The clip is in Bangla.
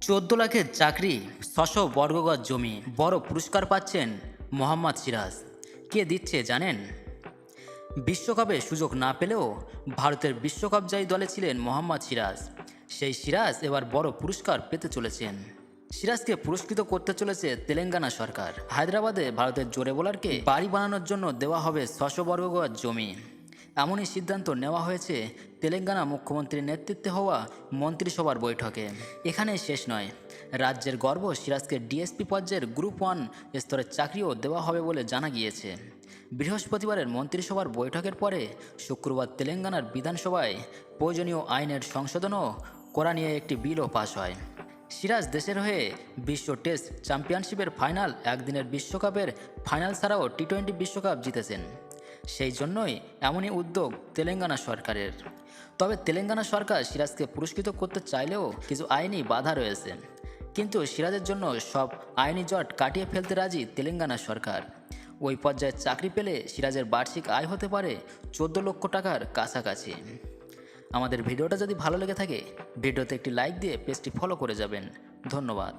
চোদ্দ লাখের চাকরি, ছশো বর্গগজ জমি, বড় পুরস্কার পাচ্ছেন মোহাম্মদ সিরাজ। কে দিচ্ছে জানেন? বিশ্বকাপে সুযোগ না পেলেও ভারতের বিশ্বকাপ জয়ী দলে ছিলেন মোহাম্মদ সিরাজ। সেই সিরাজ এবার বড় পুরস্কার পেতে চলেছেন। সিরাজকে পুরস্কৃত করতে চলেছে তেলেঙ্গানা সরকার। হায়দ্রাবাদে ভারতের জোরে বোলারকে বাড়ি বানানোর জন্য দেওয়া হবে ছশো বর্গগজ জমি। এমনই সিদ্ধান্ত নেওয়া হয়েছে তেলেঙ্গানা মুখ্যমন্ত্রীর নেতৃত্বে হওয়া মন্ত্রিসভার বৈঠকে। এখানে শেষ নয়। রাজ্যের গর্ব সিরাজকে ডিএসপি পর্যায়ের গ্রুপ ওয়ান স্তরের চাকরিও দেওয়া হবে বলে জানা গিয়েছে। বৃহস্পতিবারের মন্ত্রিসভার বৈঠকের পরে শুক্রবার তেলেঙ্গানার বিধানসভায় প্রয়োজনীয় আইনের সংশোধনও করা নিয়ে একটি বিলও পাশ হয়। সিরাজ দেশের হয়ে বিশ্ব টেস্ট চ্যাম্পিয়নশিপের ফাইনাল একদিনের বিশ্বকাপের ফাইনাল ছাড়াও টি টোয়েন্টি বিশ্বকাপ জিতেছেন। সেই জন্যই এমনই উদ্যোগ তেলেঙ্গানা সরকারের। তবে তেলেঙ্গানা সরকার সিরাজকে পুরস্কৃত করতে চাইলেও কিছু আইনি বাধা রয়েছে। কিন্তু সিরাজের জন্য সব আইনি জট কাটিয়ে ফেলতে রাজি তেলেঙ্গানা সরকার। ওই পর্যায়ে চাকরি পেলে সিরাজের বার্ষিক আয় হতে পারে চোদ্দ লক্ষ টাকার কাছাকাছি। আমাদের ভিডিওটা যদি ভালো লেগে থাকে, ভিডিওতে একটি লাইক দিয়ে পেজটি ফলো করে যাবেন। ধন্যবাদ।